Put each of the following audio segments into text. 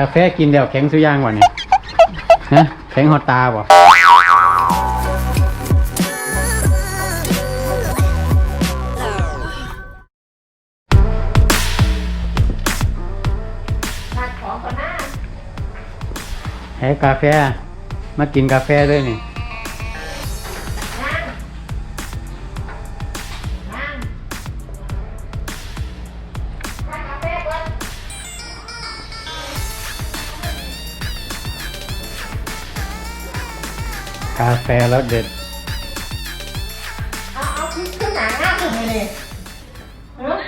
กาแฟกินแล้วแข็งสุย่างวะเนี่ยฮะแข็งหอดตาบ่ตัดของก่อนนะให้กาแฟ มากินกาแฟด้วยนี่ กาแฟแล้วเด็ด เอาเอาพริกขึ้นหนาหน้าขึ้นเลยเลยเออ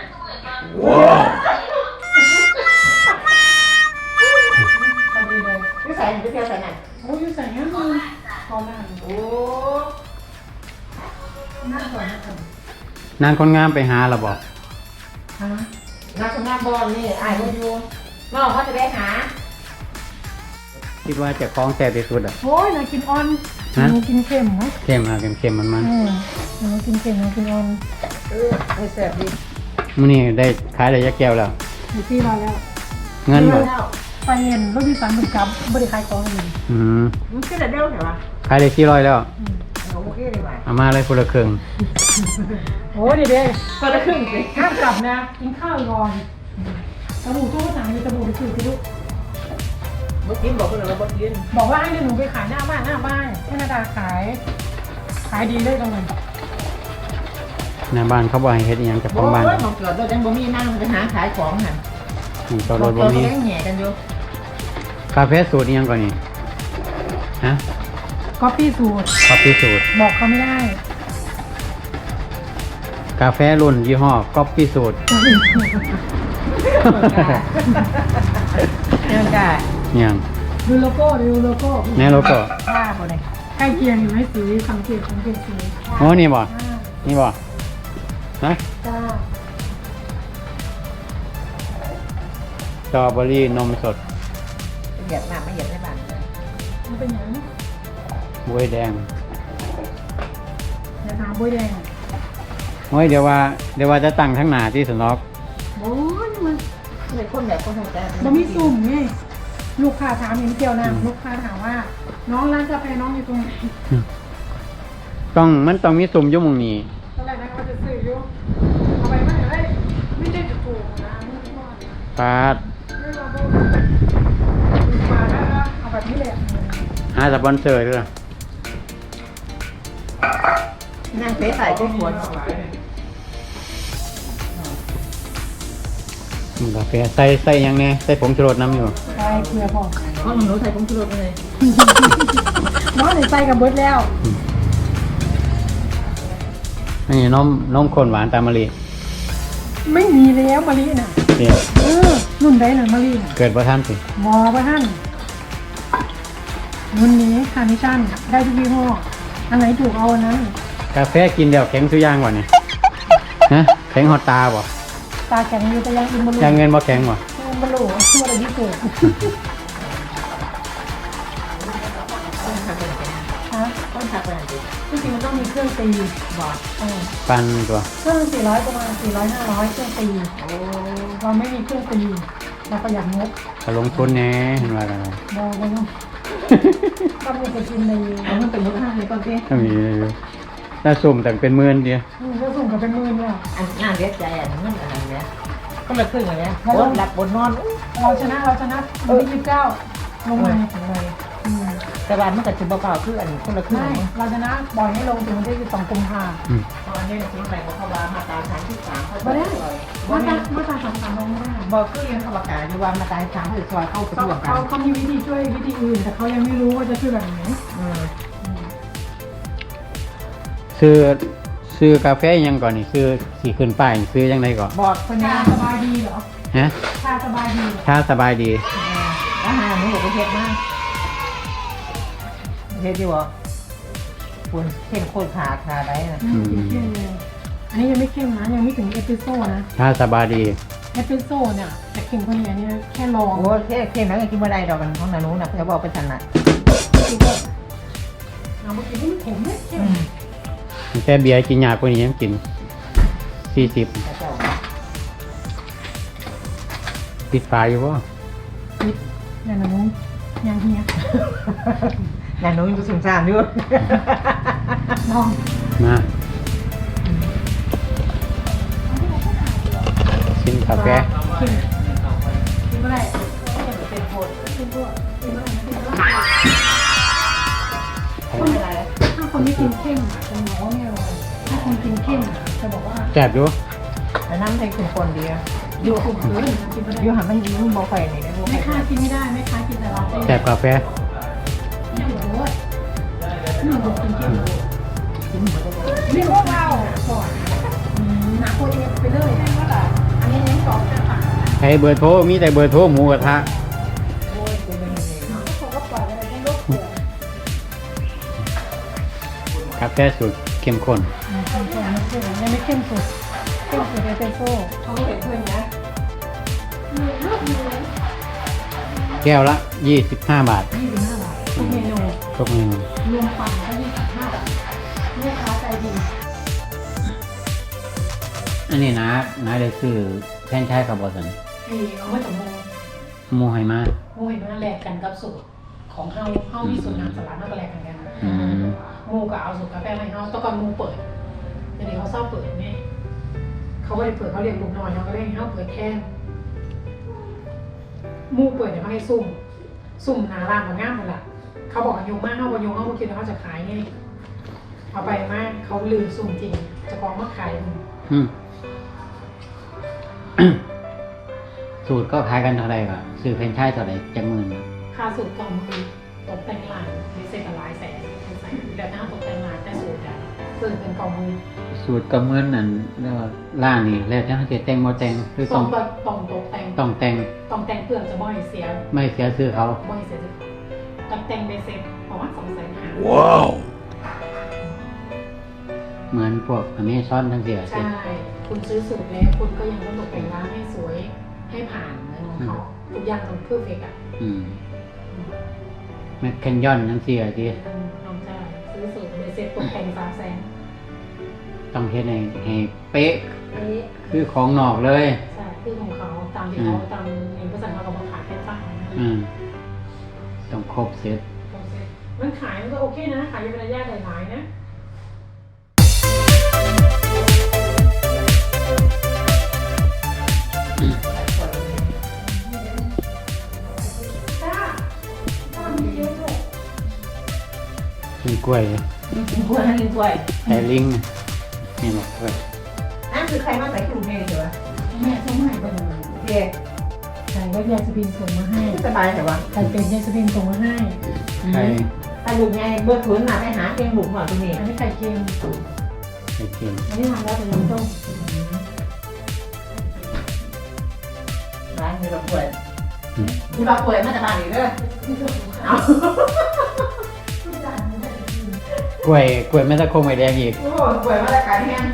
พอดีเลยพี่ใส่หนูไปเที่ยวใส่ไหนโอ้ยใส่งั้นเลยพอมากโอ้น่าก่อนนะก่อนนางคนงามไปหาเราบอกฮะนักทำงานบอลนี่อายมาอยู่น้องเขาจะไปหา คิดว่าจะคล้องแซ่บที่สุดอะ โอ้ยน่ากินออนฮะ หนูกินเค็มไหมเค็มอะเค็มเค็มมันมันอืมหนูกินเค็มหนูกินออนเออไม่แซ่บดีมื้อนี้ได้ขายได้ยักแก้วแล้ว อยู่ที่เราแล้วเงินบ่แล้วไปเห็นรถที่สามเป็นกับบริขายของอยู่อืมมันก็จะเร็วเหรอวะขายได้สี่ร้อยแล้วอืมโอเคเลยว่ะเอามาเลยคนละครึ่งโอ้ยเดี๋ยวเดี๋ยวคนละครึ่งสิห้ามกลับนะ กินข้าวก่อนสบู่ตู้สั่งมีสบู่ไปซื้อที่ลูก เมื่อกี้บอกคนเราบอกกินบอกว่าให้หนูไปขายหน้าบ้านหน้าบ้านให้นาดาขาย ขายดีเลยตรงนั้นหน้าบ้านเขาบอกให้เฮ็ดอีหยังจากของบ้านโอ้ยมองเกิดเรายังบ่มีนั่งจะหาขายของหันอืมต่อรถบ่มีเลี้ยงแหน่กันอยู่กาแฟสูตรอีหยังก่อนนี่ฮะก็ปี้สูตรคอฟฟี่สูตร บอกเขาไม่ได้กาแฟรุ่นยี่ห้อก๊อปปี้สูตรยังได้อ ย่างดูโลโก้ดูโลโก้แน่โลโก้ว่าบ่ได้ใกล้เคียงอยู่ไหมสีสังเกตสังเกตสีโอ้นี่บ่อ่านี่บ่ฮะจ้าสตรอเบอรี่นมสดเหยียบน้ำไม่เหยียบในบ้านเลยมันเป็นอย่างนี้บวยแดงอย่าถามบวยแดงโอ้ยเดี๋ยวว่าเดี๋ยวว่าจะตั้งทั้งหนาที่สนอกโอ้ยมันเป็นคนแบบคนธรรมดามันมีสุ่มไง ลูกค้าถามอย่างเดียวนะลูกค้าถามว่า น้องร้านกาแฟน้องอยู่ตรงไหนต้องมันต้องมีสุ่มอยุ่หมองนี้ตอนแรกนะเขาจะซื้ออยู่เอาไปไม่ได้ไม่ได้จะถูกนะไม่รู้ว่าปาดไม่รู้ว่ามาแล้วนะเอาแบบนี้เลยหาสปอนเซอร์ด้วยนั่งเฟซใส่ก็ควรอืม กาแฟใส่ใส่หยังแน่ใส่ผงชูรสน้ำอยู่ใช่เกลือพอเพราะหนูใส่ผงชูรสเลยน้องหนึ่งใส่กับเบิร์ดแล้วอันนี้นมนมข้นหวานตามมะลิไม่มีแล้วมะลิน่ะเนี่ยเออนุ่นได้หน่อยมะลิน่ะเกิดประท่านสิหมอประท่านนุ่นนี้คาร์นิชันได้ทุกยี่ห้ออันไหนถูกเอาอันนั้นกาแฟกินแล้วแข็งสุย่างวะเนี่ยฮะแข็งหอดตาบ่ ตาแข็งอยู่แต่ยังอินบอลูยังเงินบ่แข็งบ่อินบอลูทั่วอะไรที่เกิดฮะต้นทักไปหน่อยดิจริงๆมันต้องมีเครื่องตีบอกเออปันตัวเครื่องสี่ร้อยประมาณสี่ร้อยห้าร้อยเครื่องตีโอ้เราไม่มีเครื่องตีเราประหยัดงบก็ลงทุนแหน่เห็นว่ากันเราไม่ต้องต้องมีไปกินในเอามันเป็นมูลค่าเลยก่อนสิถ้ามีถ้าสุ่มแต่เป็นหมื่นเดียวอืมก็ส่งกับเป็นหมื่นแล้วอันน่าเสียใจอะมันอะไร เนี้ยก็ละครึ่งอะไรเนี้ยบนหลับบนนอนเราชนะเราชนะวันที่ยี่สิบเก้าลงมาอืมแต่บ้านมันก็จะเบาๆคืออันคนละครึ่งไม่เราชนะปล่อยให้ลงถึงวันที่สิบสองกุมภาอืม ตอนนี้ทิ้งไปเพราะว่ามาตายทางที่สามเขาไม่ได้บ่มาได้ตรามาตราสามสามลงไม่ได้บอกคือยังเขาประกาศอยู่ว่ามาตายทางที่ซอยเข้าไปเขาร่วมกัเขานเขามีวิธีช่วยวิธีอื่น แต่เขายังไม่รู้ว่าจะช่วยแบบไหนอืมซื้อ ซื้อกาแฟอิหยังก่อนนี่ซื้อสีขึ้นป้ายนี่ซื้อยังไงก่อนบอกคนชานี้สบายดีเหรอฮะชาสบายดีเหรอถ้าสบายดีอาหารหนูบอกว่าเผ็ดมากเผ็ดอยู่บ่คุณเข้มข้นขาดขาได้นะอืมเข้มเลยอันนี้ยังไม่เข้มนะยังไม่ถึงเอสเปรสโซ่นะถ้าสบายดีเอสเปรสโซ่เนี่ยแต่เข่งคนนี้เนี่ยแค่ลองโอ้เข้มเข้มแล้วก็กินไม่ได้ดอกกันของหนูนะเขาบอกเป็นสันน่ะจริงก็เอาเมื่อกี้ที่มันเข็มไม่เข้ม แค่เบียร์กินยากกว่านี้ยังกินสี่สิบพระเจ้าติดฝาอยู่วะนิดนั่นน่ะนุ้งยังเฮียนายน้องยังสงสารอยู่ลองมาชิมกาแฟกินกินเมื่อไหร่เป็นโพดกินพวกกินเมื่อไหร่กินเมื่อไหร่ไม่เป็นไรถ้าคนที่กินเข้ม คนกินเข้มจะบอกว่าแซ่บอยู่แต่น้ำให้คุณคนเดียวอยู่ขุ่นเกินกินไม่อได้ยู่หามันยิ้มบอกไฟนี่นะไม่ค้ากินไม่ได้ไม่ค้ากินแต่เราเต้แซ่บกาแฟไม่หมดด้วยนี่บอกกินเข้มนี่พวกเราก่อนหนักโคเอฟไปเลยแม่ว่าล่ะอันนี้เน้นสองจะต่างใช้เบอร์โทรมีแต่เบอร์โทรหมูกระทะเขาก็ปล่อยอะไรให้ลูกเผื่อกาแฟสูตรเข้มข้น เข้มข้นไม่เข้มยังไม่เข้มสุดเข้มสุดเอสเปรสโซ่เขาเห็นเพื่อนนะแก้วละ 25 บาทยี่สิบห้าบาททุกเมนูทุกเมนูรวมปั่นก็ยี่สิบห้าบาทลูกค้าใจดีอันนี้นะนะได้ซื้อแทนใช้กับบอสันพี่เอาไมาจากโมหมูให้มาโมเห็นว่าแลกกันกับสูตรของเฮาเฮามีสูตรน้ำสลัดเฮาก็แลกกันกันอืมโมก็เอาสูตรกาแฟมาให้เฮาแตะก่อนโมเปิด เดี๋ยวนี้เขาเศร้าเปิดไงเขาไม่ได้เปิดเขาเรียกลูกน้อยเขาก็เลยให้เฮาเปิดแค่หมูเปิดเนี่ยเขาให้ซุ่มซุ่มหนาร้านมันง่ามหมดละเขาบอกว่าโยงมากเฮาบ่โยงเฮาบ่คิดว่าเขาจะขายไงเอาไปมากเขาลือซุ่มจริงเจะกองมาขายมันอืมสูตรก็ขายกันเท่าไหร่ก็ซื้อแฟรนไชส์เท่าไหร่จังหมื่นค่าสูตรกล่องมือตกแต่งร้านมีเซ็ตละหลายแสนใส่แต่หน้าตกแต่งร้านแต่สูตรอะสูตรเป็นกล่องมือ สูตรกับเงินนั่นแล้วล่างนี่แล้วจะให้แต่งบ่แต่งหรือต้ต้อองงต้องตกแต่งต้องแต่งต้องแต่งเปลือกจะบ่อยเสียไม่เสียซื้อเขา บ่อยเสียจะต้องแต่งเบสเซ็ตประมาณสองแสนห้าเหมือนพวกอเมซอนทั้งเสียสิใช่ คุณซื้อสูตรแล้วคุณก็ยังต้องตกแต่งร้านให้สวยให้ผ่านเหมือนของเขาทุกอย่างต้องเพอร์เฟกต์อะอืมแมคเคนยอนทั้งเสียสิน้องจ้าซื้อสูตรเบสเซ็ตตกแต่งสามแสน ต้องเฮ็ดให้ให้เป๊ะเอ๊ะคือของนอกเลย ใช่คือของเขาตามที่เขาตามเอกสารเขาก็มาขายแค่ตั้งนะอืมต้องครบเสร็จมันขายมันก็โอเคนะขายเป็นระยะหลายๆนะจ้าจ้ามีเยอะเลยมีกล้วยกินกล้วยกินกล้วยไอ้ลิง นี่บอกกล้วยนั่นคือใครมาใส่กลุ่มเองเหรอแม่ส่งมาให้ก็เลยเด็กใช่ก็ยาสปินส่งมาให้สบายแต่ว่าใครเป็นยาสปินส่งมาให้ไข่ถ้าลูกไงเบิร์ดทุนมาไปหาเพียงบุกหน่อยตรงนี้อันนี้ไข่เค็มไข่เค็มอันนี้ทำแล้วเป็นน้ำต้มร้านนี้เราป่วยอืมที่เราป่วยมาจากบ้านอีกเด้อเอา กล้วยกล้วยแม่ตะโคงไม้แดงอีกโอ้ป่วยมาจากการแห้ง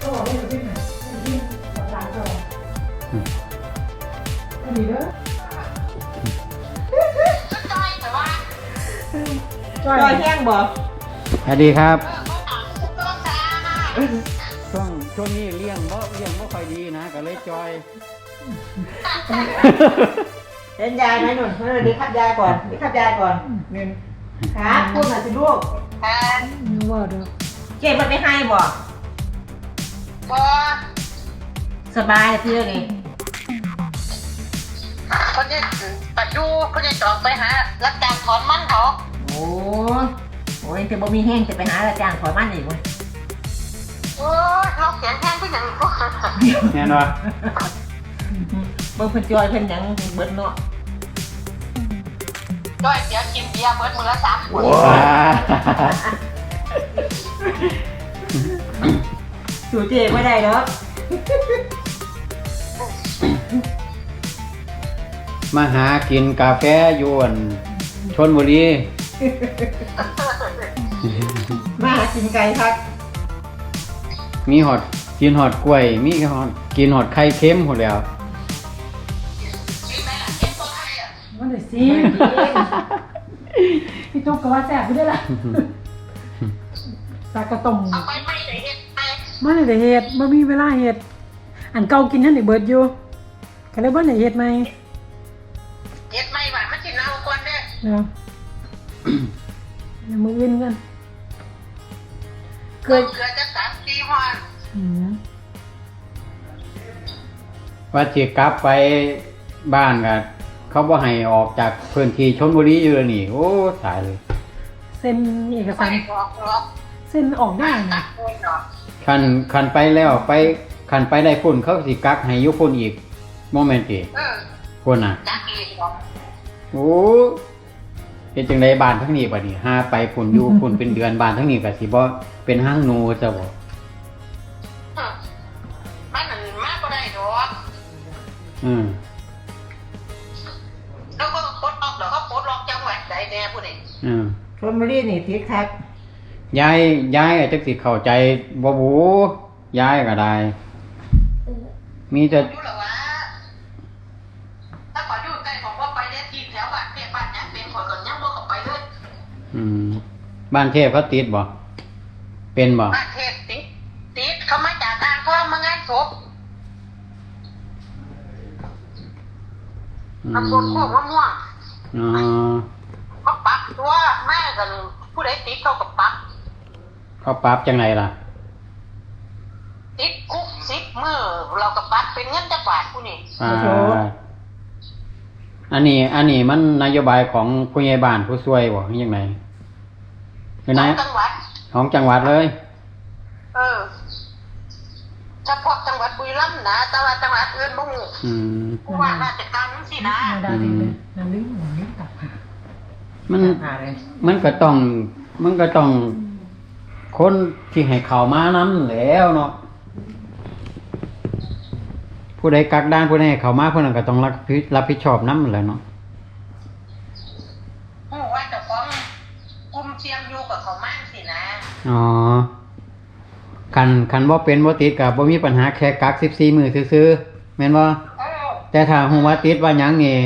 ก็บอกว่าอยู่ที่ไหนที่ร้านก็ดีเด้อจจออยแห้งบ่สวัสดีครับช่วงช่วงนี้เลี้ยงบ่เลี้ยงบ่ค่อยดีนะก็เลยจอย เล่นยายไหมหนุ่นเออดีครับยายก่อนดีครับยายก่อนหนึ่ง ครับพูดหน่อยสิลูกนึกว่าเด้อเก็บมันไปให้บ่พอสบายเลยพี่เรื่องนี้คนนี้ปัดดูคนนี้จองไปหารับจ้างถอนมันเขาโอ้โหถึงบ่มีแห้งจะไปหาอาจารย์ขอมันอีกเว้ยโอ้ยเราเขียนแทนที่อย่างนี้แน่นอนเบิ่งเพิ่นจอยเพิ่นหยังเบิดเนาะ ด้อยเสียกินเบียร์เบิดมือละสามขวดจู่เจไม่ได้เนาะมาหากินกาแฟอยวนชนบุรีมาหากินไก่ครับมีหอดกินหอดกล้วย มีหอดกินหอดไข่เค็มหมดแล้ว มันเลยสิพี่ตุ๊กก็ว่าแซ่บไปด้วยล่ะสากระต้มเอาไปไม่ได้เห็ดไปมันเลยได้เฮ็ดบ่มีเวลาเฮ็ดอันเก่ากินนั่นได้เบิดอยู่ก็เลยบ่ได้เฮ็ดใหม่เห็ดไม่เนาะเดี๋ยวมืออื่นกันเกิดเกิดจะสามสี่วันอืมว่าสิกลับไปบ้านก็ เขาบ่ให้ออกจากพื้นที่ชลบุรีอยู่แล้วนี่ โอ้ตายเลย เซ็นเอกไปสารบอกหรอกเซ็นออกได้ตันะดเงินหรอกคันคันไปแล้วไปคันไปได้พุ่นเขาสิกักให้อยู่พุ่นอีกโมเมนต์ติเออพุ่นน่ะ จักอีกหรอกโอ้เป็นจังไดบ้านทั้งนี้บัดนี้หาไปพุ่นอยู่ พุ่นเป็นเดือนบ้านทั้งนี้ก็สิบ่เป็นห้างหนูซะบ่เออมันนั่นมาก็ได้หรอกอืม ชลบุรีนี่ทิกทักยายยายอาจจะสิเข้าใจบ่บูยายก็ได้ มีแต่อยู่หรอวะถ้าขออยู่ใกล้ของว่าไปได้ที่แถวบ้านเพียบ้านยังเป็นคนก่อนยังบ่เข้าไปเลยอืม บ้านเทพเขาติดบ่เป็นบ่บ้านเทพติดติดเขามาจากทางพ่อมางานศพอืมตำบลโคกมะม่วงอ๋อเขาปรับ ตัวแม่กันผู้ใดติดเขาก็ปรับเขาปรับจังไดล่ะ ติดคุกสิบมือเราก็ปรับเป็นเงินจักบาทผู้นี่อ่าอันนี้ อันนี้มันนโยบายของผู้ใหญ่บ้านผู้ช่วยบ่หรือยังไงคือขนะองจังหวัดของจังหวัดเลย เออเฉพาะจังหวัดบุรีรัมย์นะแต่ว่าจังหวัดอื่นบ่ฮู้อืมผู้ว่าราชการนั่นสินะมาได้ดีเลยน้ำลิ้นน้ำลิ้นตับ มันหาเลยมันก็ต้อง มันก็ต้องคนที่ให้เข้ามานั้นแหล้วเนาะผู้ใดกักด้านผู้ใดให้เข้ามาผู้นั้นก็ต้องรับผิดรับผิดชอบนำแหล้วเนาะฮู้ว่าเจ้าของกลุ่มเชียงอยู่กับเขามั่งสินะอ๋อคันคันบ่เป็นบ่ติดก็บ่มีปัญหาแค่กัก14มื้อซื่อๆแม่นบ่เออแต่ถ้าฮู้ว่าติดว่าหยังนี่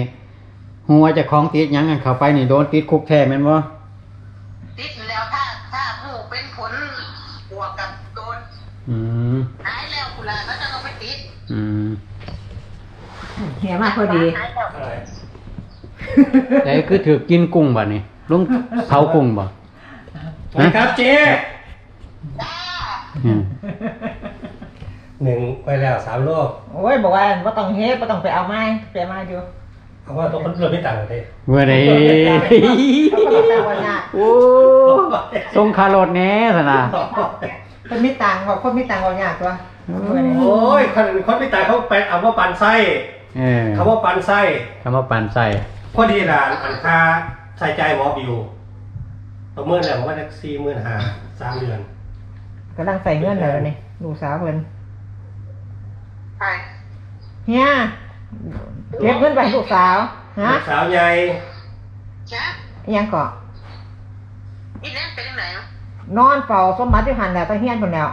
ฮู้ว่าเจะของติดหยังกันเข้าไปนี่โดนติดคุกแท้แม่นบ่ติดแล้วถ้าถ้าฮู้เป็นผลบวกกับโดนอืมหายแล้วกุลาก็จะเอาไปติดอืมเหียมากพอดีหายแล้วแต่คือถือกินกุ้งบัดนี้ลุงเผากุ้งบ่สวัสดีครับเจ๊จ้าอืมหนึ่งไปแล้วสามโลกโอ้ยบอกว่าว่าต้องเฮ็ดว่าต้องไปเอาไม้ไปเอาไม้อยู่ เอาว่าต้องเริ่มไม่ต่างกันเลยเมื่อใดเขาก็ต้องแต่วันยากโอ้ส่งคารถแหน่ซะนะคนมีตังค์บอกคนมีตังค์บอกยากตัวโอ้ยคนคนไม่ต่างเขาไปเอาว่าปันไส้เออเขาว่าปันไส้คำว่าปานใส่พอดีล่ะอันค่าใส่ใจหมอบิวประเมินแล้วว่าจะสี่หมื่นห้าสามเดือนกำลังใส่เงื่อนเลยนี่ลูกสาวเพิ่นไปเฮีย เก็บเงินไปให้ลูกสาวฮะลูกสาวใหญ่จ้าอิหยังเกาะอีนั่นเป็นยังไงอะนอนเฝ้าสมบัติอยู่หันแหล้วต้องเฮียนเพิ่นแล้ว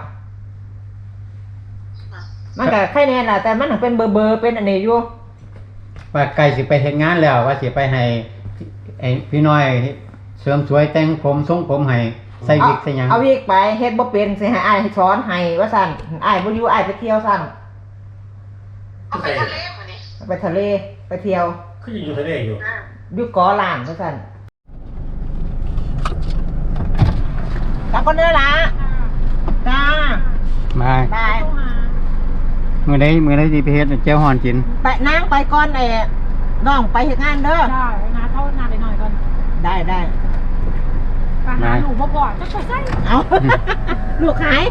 มันก็แค่นี้แหละแต่มันถึงเป็นเบอร์เบอร์เป็นอันนี้อยู่ว่าใกล้สิไปเฮ็ดงานแล้ว ว่าสิไปให้ไอ้พี่น้อยเสริมสวยแต่งผมทรงผมให้ใส่วิกใส่หยังเอาวิกไปเฮ็ดบ่เป็นสิให้อ้ายให้สอนให้ว่าซั่นอ้ายบ่อยู่อ้ายไปเที่ยวซั่นเอาไปทะเลมานี่ ไปทะเลไปเที่ยวก็ยังอยู่ทะเลอยู่ อ่าอยู่เกอล้านว่าซั่นกลับก่อนเด้อล่ะจ้าบายบาย มื้อใดมื้อใดสิไปเฮ็ดแจ่วฮ้อนกิน ไปนางไปก่อนไอ้น้องไปเฮ็ดงานเด้อ ได้งานเข้างานไปหน่อยก่อนได้ได้ ไปหาหนูมาก่อนจะไปใส่เอา ลูกขาย